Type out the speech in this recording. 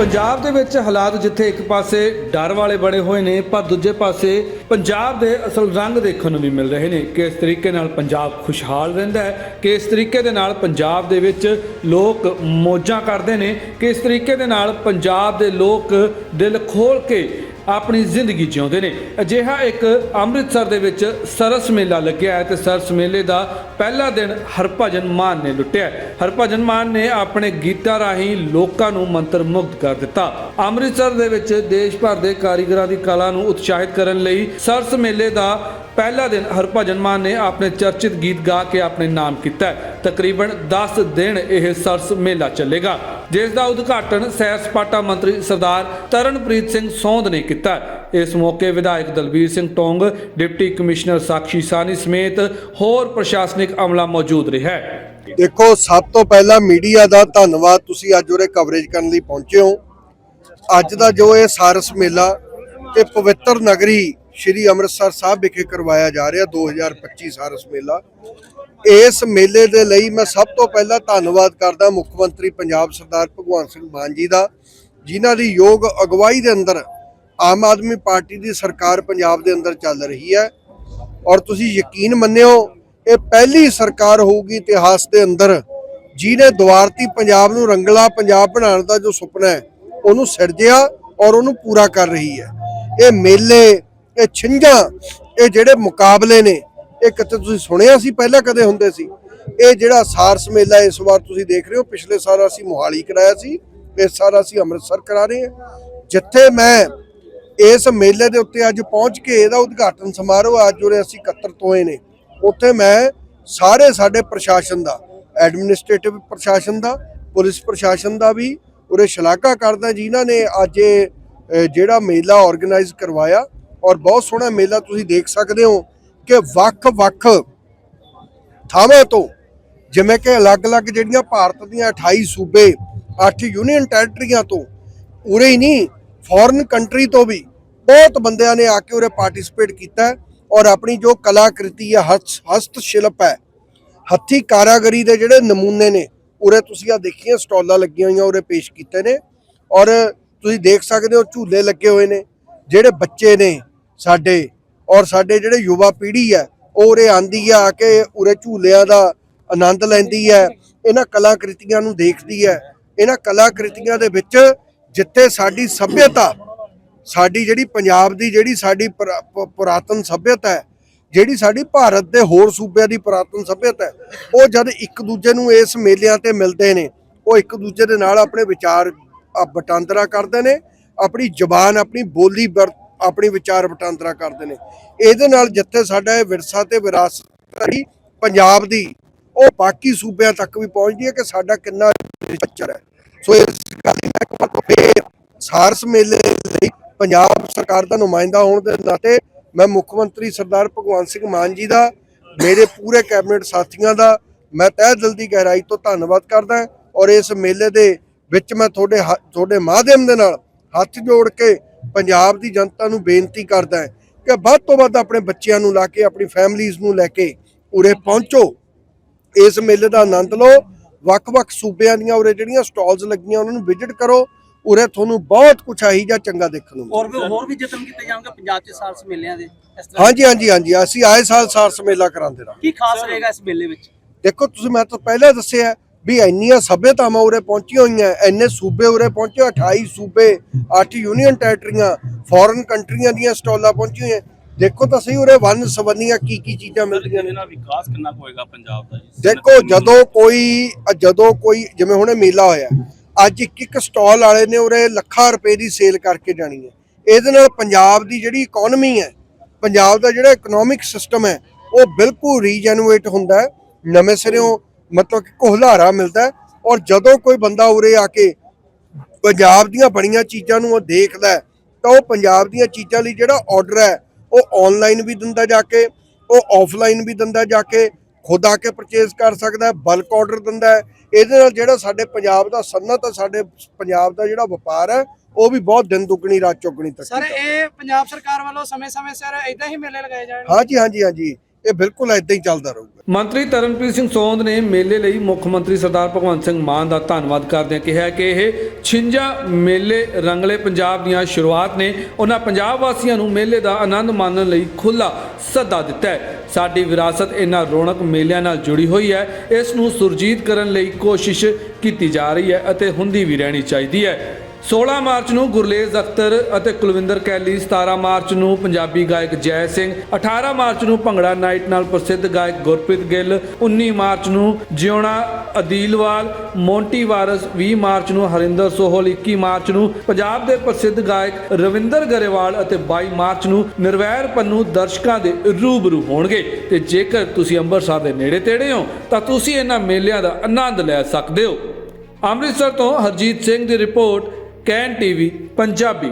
ਪੰਜਾਬ ਦੇ ਵਿੱਚ ਹਾਲਾਤ ਜਿੱਥੇ ਇੱਕ ਪਾਸੇ ਡਰ ਵਾਲੇ ਬਣੇ ਹੋਏ ਨੇ, ਪਰ ਦੂਜੇ ਪਾਸੇ ਪੰਜਾਬ ਦੇ ਅਸਲ ਰੰਗ ਦੇਖਣ ਨੂੰ ਵੀ ਮਿਲ ਰਹੇ ਨੇ। ਕਿਸ ਤਰੀਕੇ ਨਾਲ ਪੰਜਾਬ ਖੁਸ਼ਹਾਲ ਰਹਿੰਦਾ ਹੈ, ਕਿਸ ਤਰੀਕੇ ਦੇ ਨਾਲ ਪੰਜਾਬ ਦੇ ਵਿੱਚ ਲੋਕ ਮੌਜਾਂ ਕਰਦੇ ਨੇ, ਕਿਸ ਤਰੀਕੇ ਦੇ ਨਾਲ ਪੰਜਾਬ ਦੇ ਲੋਕ ਦਿਲ ਖੋਲ ਕੇ ਆਪਣੀ ਜ਼ਿੰਦਗੀ ਜਿਉਂਦੇ ਨੇ। ਅਜਿਹਾ ਇੱਕ ਅੰਮ੍ਰਿਤਸਰ ਦੇ ਵਿੱਚ ਸਰਸ ਮੇਲਾ ਲੱਗਿਆ ਹੈ ਤੇ ਸਰਸ ਮੇਲੇ ਦਾ ਪਹਿਲਾ ਦਿਨ ਹਰਭਜਨ ਮਾਨ ਨੇ ਲੁੱਟਿਆ ਹਰਭਜਨ ਮਾਨ ਨੇ ਆਪਣੇ ਗੀਤਾਂ ਰਾਹੀਂ ਲੋਕਾਂ ਨੂੰ ਮੰਤਰ ਮੁਗਧ ਕਰ ਦਿੱਤਾ। ਅੰਮ੍ਰਿਤਸਰ ਦੇ ਵਿੱਚ ਦੇਸ਼ ਭਰ ਦੇ ਕਾਰੀਗਰਾਂ ਦੀ ਕਲਾ ਨੂੰ ਉਤਸ਼ਾਹਿਤ ਕਰਨ ਲਈ ਸਰਸ ਮੇਲੇ ਦਾ ਪਹਿਲਾ ਦਿਨ ਹਰਭਜਨ ਮਾਨ ਨੇ ਆਪਣੇ ਚਰਚਿਤ ਗੀਤ ਗਾ ਕੇ ਆਪਣੇ ਨਾਮ ਕੀਤਾ ਤਕਰੀਬਨ 10 ਦਿਨ ਇਹ ਸਰਸ ਮੇਲਾ ਚੱਲੇਗਾ। ਜਿਸ ਦਾ ਉਦਘਾਟਨ ਸੈਰ ਸਪਾਟਾ ਮੰਤਰੀ ਸਰਦਾਰ ਤਰਨਪ੍ਰੀਤ ਸਿੰਘ ਸੌਂਦ ਨੇ ਕੀਤਾ। ਇਸ ਮੌਕੇ ਵਿਧਾਇਕ ਦਲਬੀਰ ਸਿੰਘ ਟੋਂਗ, ਡਿਪਟੀ ਕਮਿਸ਼ਨਰ ਸਾਕਸ਼ੀ ਸਾਨੀ ਸਮੇਤ ਹੋਰ ਪ੍ਰਸ਼ਾਸਨਿਕ ਅਮਲਾ ਮੌਜੂਦ ਰਿਹਾ ਦੇਖੋ, ਸਭ ਤੋਂ ਪਹਿਲਾਂ ਮੀਡੀਆ ਦਾ ਧੰਨਵਾਦ ਤੁਸੀਂ ਅੱਜ ਉਰੇ ਕਵਰੇਜ ਕਰਨ ਲਈ ਪਹੁੰਚੇ ਹੋ। ਅੱਜ ਦਾ ਜੋ ਇਹ ਸਾਰਸ ਮੇਲਾ, ਇਹ ਪਵਿੱਤਰ ਨਗਰੀ ਸ਼੍ਰੀ ਅੰਮ੍ਰਿਤਸਰ ਸਾਹਿਬ ਵਿਖੇ ਕਰਵਾਇਆ ਜਾ ਰਿਹਾ 2025 ਸਾਰਸ ਮੇਲਾ। ਇਸ ਮੇਲੇ ਦੇ ਲਈ ਮੈਂ ਸਭ ਤੋਂ ਪਹਿਲਾਂ ਧੰਨਵਾਦ ਕਰਦਾ ਮੁੱਖ ਮੰਤਰੀ ਪੰਜਾਬ ਸਰਦਾਰ ਭਗਵੰਤ ਸਿੰਘ ਮਾਨ ਜੀ ਦਾ, ਜਿਨ੍ਹਾਂ ਦੀ ਯੋਗ ਅਗਵਾਈ ਦੇ ਅੰਦਰ ਆਮ ਆਦਮੀ ਪਾਰਟੀ ਦੀ ਸਰਕਾਰ ਪੰਜਾਬ ਦੇ ਅੰਦਰ ਚੱਲ ਰਹੀ ਹੈ। ਔਰ ਤੁਸੀਂ ਯਕੀਨ ਮੰਨਿਓ, ਇਹ ਪਹਿਲੀ ਸਰਕਾਰ ਹੋਊਗੀ ਇਤਿਹਾਸ ਦੇ ਅੰਦਰ, ਜਿਹਨੇ ਦੁਆਰਤੀ ਪੰਜਾਬ ਨੂੰ ਰੰਗਲਾ ਪੰਜਾਬ ਬਣਾਉਣ ਦਾ ਜੋ ਸੁਪਨਾ ਹੈ, ਉਹਨੂੰ ਸਿਰਜਿਆ ਔਰ ਉਹਨੂੰ ਪੂਰਾ ਕਰ ਰਹੀ ਹੈ। ਇਹ ਮੇਲੇ ਇਹ ਛਿੰਝਾਂ, ਇਹ ਜਿਹੜੇ ਮੁਕਾਬਲੇ ਨੇ, ਇਹ ਕਿਤੇ ਤੁਸੀਂ ਸੁਣਿਆ ਸੀ ਪਹਿਲਾਂ ਕਦੇ ਹੁੰਦੇ ਸੀ? ਇਹ ਜਿਹੜਾ ਸਾਰਸ ਮੇਲਾ ਇਸ ਵਾਰ ਤੁਸੀਂ ਦੇਖ ਰਹੇ ਹੋ, ਪਿਛਲੇ ਸਾਲ ਅਸੀਂ ਮੋਹਾਲੀ ਕਰਾਇਆ ਸੀ, ਇਸ ਸਾਲ ਅਸੀਂ ਅੰਮ੍ਰਿਤਸਰ ਕਰਾ ਰਹੇ ਹਾਂ। ਜਿੱਥੇ ਮੈਂ ਇਸ ਮੇਲੇ ਦੇ ਉੱਤੇ ਅੱਜ ਪਹੁੰਚ ਕੇ ਇਹਦਾ ਉਦਘਾਟਨ ਸਮਾਰੋਹ ਅੱਜ ਉਰੇ ਅਸੀਂ ਇਕੱਤਰਤ ਹੋਏ ਨੇ। ਉੱਥੇ ਮੈਂ ਸਾਰੇ ਸਾਡੇ ਪ੍ਰਸ਼ਾਸਨ ਦਾ ਐਡਮਿਨਿਸਟ੍ਰੇਟਿਵ ਪ੍ਰਸ਼ਾਸਨ ਦਾ, ਪੁਲਿਸ ਪ੍ਰਸ਼ਾਸਨ ਦਾ ਵੀ ਉਰੇ ਸ਼ਲਾਘਾ ਕਰਦਾ, ਜਿਨ੍ਹਾਂ ਨੇ ਅੱਜ ਇਹ ਜਿਹੜਾ ਮੇਲਾ ਆਰਗੇਨਾਈਜ਼ ਕਰਵਾਇਆ। ਔਰ ਬਹੁਤ ਸੋਹਣਾ ਮੇਲਾ ਤੁਸੀਂ ਦੇਖ ਸਕਦੇ ਹੋ ਕਿ ਵੱਖ-ਵੱਖ ਥਾਵਾਂ ਤੋਂ ਜਿਵੇਂ ਕਿ ਅਲੱਗ-ਅਲੱਗ ਜਿਹੜੀਆਂ ਭਾਰਤ ਦੀਆਂ 28 ਸੂਬੇ 8 ਯੂਨੀਅਨ ਟੈਰੀਟਰੀਆਂ ਤੋਂ ਉਰੇ ਹੀ ਨਹੀਂ ਫੋਰਨ ਕੰਟਰੀ ਤੋਂ ਵੀ ਬਹੁਤ ਬੰਦਿਆਂ ਨੇ ਆ ਕੇ ਉਰੇ ਪਾਰਟਿਸਿਪੇਟ ਕੀਤਾ ਔਰ ਆਪਣੀ ਜੋ ਕਲਾਕ੍ਰਿਤੀ ਹੈ, ਹਸਤ ਹਸਤ ਸ਼ਿਲਪ ਹੈ, ਹੱਥੀ ਕਾਰਾਗਰੀ ਦੇ ਜਿਹੜੇ ਨਮੂਨੇ ਨੇ, ਉਰੇ ਤੁਸੀਂ ਆ ਦੇਖੀਆਂ, ਸਟਾਲਾਂ ਲੱਗੀਆਂ ਹੋਈਆਂ ਉਰੇ ਪੇਸ਼ ਕੀਤੇ ਨੇ ਔਰ ਤੁਸੀਂ ਦੇਖ ਸਕਦੇ ਹੋ ਝੂਲੇ ਲੱਗੇ ਹੋਏ ਨੇ, ਜਿਹੜੇ ਬੱਚੇ ਨੇ ਸਾਡੇ ਔਰ ਸਾਡੇ ਜਿਹੜੇ ਯੁਵਾ ਪੀੜ੍ਹੀ ਹੈ ਉਹ ਉਰੇ ਆਂਦੀ ਆ ਆ ਕੇ ਉਰੇ ਝੂਲਿਆਂ ਦਾ ਆਨੰਦ ਲੈਂਦੀ ਹੈ ਇਹਨਾਂ ਕਲਾਕ੍ਰਿਤੀਆਂ ਨੂੰ ਦੇਖਦੀ ਹੈ। ਇਹਨਾਂ ਕਲਾਕ੍ਰਿਤੀਆਂ ਦੇ ਵਿੱਚ ਜਿੱਥੇ ਸਾਡੀ ਸੱਭਿਅਤਾ ਸਾਡੀ ਜਿਹੜੀ ਪੰਜਾਬ ਦੀ ਜਿਹੜੀ ਸਾਡੀ ਪੁਰਾ- ਪੁਰਾਤਨ ਸੱਭਿਅਤਾ ਹੈ ਜਿਹੜੀ ਸਾਡੀ ਭਾਰਤ ਦੇ ਹੋਰ ਸੂਬਿਆਂ ਦੀ ਪੁਰਾਤਨ ਸੱਭਿਅਤਾ ਹੈ ਉਹ ਜਦ ਇੱਕ ਦੂਜੇ ਨੂੰ ਇਸ ਮੇਲਿਆਂ ਤੇ ਮਿਲਦੇ ਨੇ ਉਹ ਇੱਕ ਦੂਜੇ ਦੇ ਨਾਲ ਆਪਣੇ ਵਿਚਾਰ ਅ, ਵਟਾਂਦਰਾ ਕਰਦੇ ਨੇ ਆਪਣੀ ਜ਼ੁਬਾਨ ਆਪਣੀ ਬੋਲੀ ਵਰ- ਆਪਣੀ ਵਿਚਾਰ ਵਟਾਂਦਰਾ ਕਰਦੇ ਨੇ। ਇਹਦੇ ਨਾਲ ਜਿੱਥੇ ਸਾਡਾ ਇਹ ਵਿਰਸਾ ਤੇ ਵਿਰਾਸਤ ਹੈ ਪੰਜਾਬ ਦੀ, ਉਹ ਬਾਕੀ ਸੂਬਿਆਂ ਤੱਕ ਵੀ ਪਹੁੰਚਦੀ ਹੈ ਕਿ ਸਾਡਾ ਕਿੰਨਾ ਕਲਚਰ ਹੈ। ਸੋ ਇਸ ਗੱਲ ਲਈ ਮੈਂ ਇੱਕ ਵਾਰ ਫੇਰ ਸਾਰਸ ਮੇਲੇ ਲਈ ਪੰਜਾਬ ਸਰਕਾਰ ਦਾ ਨੁਮਾਇੰਦਾ ਹੋਣ ਦੇ ਨਾਤੇ ਮੈਂ ਮੁੱਖ ਮੰਤਰੀ ਸਰਦਾਰ ਭਗਵੰਤ ਸਿੰਘ ਮਾਨ ਜੀ ਦਾ, ਮੇਰੇ ਪੂਰੇ ਕੈਬਨਿਟ ਸਾਥੀਆਂ ਦਾ ਮੈਂ ਤਹਿ ਦਿਲ ਦੀ ਗਹਿਰਾਈ ਤੋਂ ਧੰਨਵਾਦ ਕਰਦਾ ਔਰ ਇਸ ਮੇਲੇ ਦੇ ਵਿੱਚ ਮੈਂ ਤੁਹਾਡੇ ਹ- ਤੁਹਾਡੇ ਮਾਧਿਅਮ ਦੇ ਨਾਲ ਹੱਥ ਜੋੜ ਕੇ ਪੰਜਾਬ ਦੀ ਜਨਤਾ ਨੂੰ ਬੇਨਤੀ ਕਰਦਾ ਹਾਂ ਕਿ ਵੱਧ ਤੋਂ ਵੱਧ ਆਪਣੇ ਬੱਚਿਆਂ ਨੂੰ ਲਾ ਕੇ ਆਪਣੀ ਫੈਮਲੀਆਂ ਨੂੰ ਲੈ ਕੇ ਉਰੇ ਪਹੁੰਚੋ। ਇਸ ਮੇਲੇ ਦਾ ਆਨੰਦ ਲਓ। ਵੱਖ-ਵੱਖ ਸੂਬਿਆਂ ਦੀਆਂ ਉਰੇ ਜਿਹੜੀਆਂ ਸਟਾਲਸ ਲੱਗੀਆਂ ਉਹਨਾਂ ਨੂੰ ਵਿਜ਼ਿਟ ਕਰੋ। ਉਰੇ ਤੁਹਾਨੂੰ ਬਹੁਤ ਕੁਝ ਆਹੀ ਜਾਂ ਚੰਗਾ ਦੇਖਣ ਨੂੰ ਹੋਰ ਵੀ ਹੋਰ ਵੀ ਯਤਨ ਕੀਤੇ ਜਾਣਗੇ ਪੰਜਾਬ 'ਚ ਸਾਰਸ ਮੇਲਿਆਂ ਦੇ? ਹਾਂਜੀ ਹਾਂਜੀ ਹਾਂਜੀ। ਅਸੀਂ ਆਏ ਸਾਲ ਸਾਰਸ ਮੇਲਾ ਕਰਾਉਂਦੇ ਰਹਾਂ ਕੀ ਖਾਸ ਰਹੇਗਾ ਇਸ ਮੇਲੇ ਵਿੱਚ? ਦੇਖੋ ਤੁਸੀਂ ਮੈਂ ਤਾਂ ਪਹਿਲਾਂ ਦੱਸਿਆ ਵੀ ਇੰਨੀਆਂ ਸਭਿਅਤਾਵਾਂ ਉਰੇ ਪਹੁੰਚੀਆਂ ਹੋਈਆਂ ਇੰਨੇ ਸੂਬੇ ਉਰੇ ਪਹੁੰਚੇ 28 ਸੂਬੇ 8 ਯੂਨੀਅਨ ਟੈਰੀਟਰੀਆਂ ਫੋਰਨ ਕੰਟਰੀਆਂ ਦੀਆਂ ਸਟਾਲਾਂ ਪਹੁੰਚੀਆਂ ਹੋਈਆਂ। ਦੇਖੋ ਤਾਂ ਸਹੀ ਉਰੇ ਵੰਨ ਸਵੰਨੀਆਂ ਕੀ ਕੀ ਚੀਜ਼ਾਂ ਮਿਲਦੀਆਂ ਨੇ। ਵਿਕਾਸ ਕਿੰਨਾ ਹੋਏਗਾ ਪੰਜਾਬ ਦਾ ਜੀ? ਦੇਖੋ ਜਦੋਂ ਕੋਈ ਜਦੋਂ ਕੋਈ ਜਿਵੇਂ ਹੁਣੇ ਮੇਲਾ ਹੋਇਆ ਅੱਜ ਇੱਕ ਇੱਕ ਸਟਾਲ ਵਾਲੇ ਨੇ ਉਰੇ ਲੱਖਾਂ ਰੁਪਏ ਦੀ ਸੇਲ ਕਰਕੇ ਜਾਣੀ ਹੈ। ਇਹਦੇ ਨਾਲ ਪੰਜਾਬ ਦੀ ਜਿਹੜੀ ਇਕਨੋਮੀ ਹੈ ਪੰਜਾਬ ਦਾ ਜਿਹੜਾ ਇਕਨੋਮਿਕ ਸਿਸਟਮ ਹੈ ਉਹ ਬਿਲਕੁਲ ਰੀਜਨਰੇਟ ਹੁੰਦਾ ਨਵੇਂ ਸਿਰਿਓਂ ਮਤਲਬ ਕਿ ਕੋਹਲਾਰਾ ਮਿਲਦਾ ਹੈ ਔਰ ਜਦੋਂ ਕੋਈ ਬੰਦਾ ਉਰੇ ਆ ਕੇ ਪੰਜਾਬ ਦੀਆਂ ਬਣੀਆਂ ਚੀਜ਼ਾਂ ਨੂੰ ਉਹ ਦੇਖਦਾ ਤਾਂ ਉਹ ਪੰਜਾਬ ਦੀਆਂ ਚੀਜ਼ਾਂ ਲਈ ਜਿਹੜਾ ਆਰਡਰ ਹੈ ਉਹ ਆਨਲਾਈਨ ਵੀ ਦਿੰਦਾ ਜਾ ਕੇ ਉਹ ਆਫਲਾਈਨ ਵੀ ਦਿੰਦਾ ਜਾ ਕੇ ਖੁਦ ਆ ਕੇ ਪਰਚੇਜ਼ ਕਰ ਸਕਦਾ ਹੈ ਬਲਕ ਆਰਡਰ ਦਿੰਦਾ ਹੈ। ਇਹਦੇ ਨਾਲ ਜਿਹੜਾ ਸਾਡੇ ਪੰਜਾਬ ਦਾ ਸਨਅਤ ਹੈ ਸਾਡੇ ਪੰਜਾਬ ਦਾ ਜਿਹੜਾ ਵਪਾਰ ਹੈ ਉਹ ਵੀ ਬਹੁਤ ਦਿਨ ਦੁੱਗਣੀ ਰਾਤ ਚੌਗਣੀ ਤੱਕ ਸਰ ਇਹ ਪੰਜਾਬ ਸਰਕਾਰ ਵੱਲੋਂ ਸਮੇਂ-ਸਮੇਂ ਸਿਰ ਇਦਾਂ ਹੀ ਮੇਲੇ ਲਗਾਏ ਜਾਣਗੇ? ਹਾਂਜੀ ਹਾਂਜੀ ਹਾਂਜੀ। ਇਹ ਬਿਲਕੁਲ ਇਦਾਂ ਹੀ ਚੱਲਦਾ ਰਹੂਗਾ। ਮੰਤਰੀ ਤਰਨਪ੍ਰੀਤ ਸਿੰਘ ਸੋਂਦ ਨੇ ਮੇਲੇ ਲਈ ਮੁੱਖ ਮੰਤਰੀ ਸਰਦਾਰ ਭਗਵੰਤ ਸਿੰਘ ਮਾਨ ਦਾ ਧੰਨਵਾਦ ਕਰਦਿਆਂ ਕਿਹਾ ਕਿ ਇਹ 56 ਮੇਲੇ ਰੰਗਲੇ ਪੰਜਾਬ ਦੀਆਂ ਸ਼ੁਰੂਆਤ ਨੇ। ਉਹਨਾਂ ਪੰਜਾਬ ਵਾਸੀਆਂ ਨੂੰ ਮੇਲੇ ਦਾ ਆਨੰਦ ਮਾਣਨ ਲਈ ਖੁੱਲਾ ਸੱਦਾ ਦਿੱਤਾ ਹੈ। ਸਾਡੀ ਵਿਰਾਸਤ ਇਹਨਾਂ ਰੌਣਕ ਮੇਲਿਆਂ ਨਾਲ ਜੁੜੀ ਹੋਈ ਹੈ। ਇਸ ਨੂੰ ਸੁਰਜੀਤ ਕਰਨ ਲਈ ਕੋਸ਼ਿਸ਼ ਕੀਤੀ ਜਾ ਰਹੀ ਹੈ ਅਤੇ ਹੁੰਦੀ ਵੀ ਰਹਿਣੀ ਚਾਹੀਦੀ ਹੈ। 16 ਮਾਰਚ ਨੂੰ ਗੁਰਲੇਜ਼ ਅਖਤਰ ਅਤੇ ਕੁਲਵਿੰਦਰ ਕੈਲੀ 17 ਮਾਰਚ ਨੂੰ ਪੰਜਾਬੀ ਗਾਇਕ ਜੈ ਸਿੰਘ 18 ਮਾਰਚ ਨੂੰ ਭੰਗੜਾ ਨਾਈਟ ਨਾਲ ਪ੍ਰਸਿੱਧ ਗਾਇਕ ਗੁਰਪ੍ਰੀਤ ਗਿੱਲ 19 ਮਾਰਚ ਨੂੰ ਜਿਉਣਾ ਅਦੀਲਵਾਲ, ਮੋਂਟੀ ਵਾਰਸ 20 ਮਾਰਚ ਨੂੰ ਹਰਿੰਦਰ ਸੋਹਲ 21 ਮਾਰਚ ਨੂੰ ਪੰਜਾਬ ਦੇ ਪ੍ਰਸਿੱਧ ਗਾਇਕ ਰਵਿੰਦਰ ਗਰੇਵਾਲ ਅਤੇ 22 ਮਾਰਚ ਨੂੰ ਨਿਰਵੈਰ ਪੰਨੂ ਦਰਸ਼ਕਾਂ ਦੇ ਰੂਬਰੂ ਹੋਣਗੇ। ਤੇ ਜੇਕਰ ਤੁਸੀਂ ਅੰਮ੍ਰਿਤਸਰ ਦੇ ਨੇੜੇ ਤੇੜੇ ਹੋ, ਤਾਂ ਤੁਸੀਂ ਇਹਨਾਂ ਮੇਲਿਆਂ ਦਾ ਆਨੰਦ ਲੈ ਸਕਦੇ ਹੋ। ਅੰਮ੍ਰਿਤਸਰ ਤੋਂ ਹਰਜੀਤ ਸਿੰਘ ਦੀ ਰਿਪੋਰਟ ਕੈਨ ਟੀਵੀ ਪੰਜਾਬੀ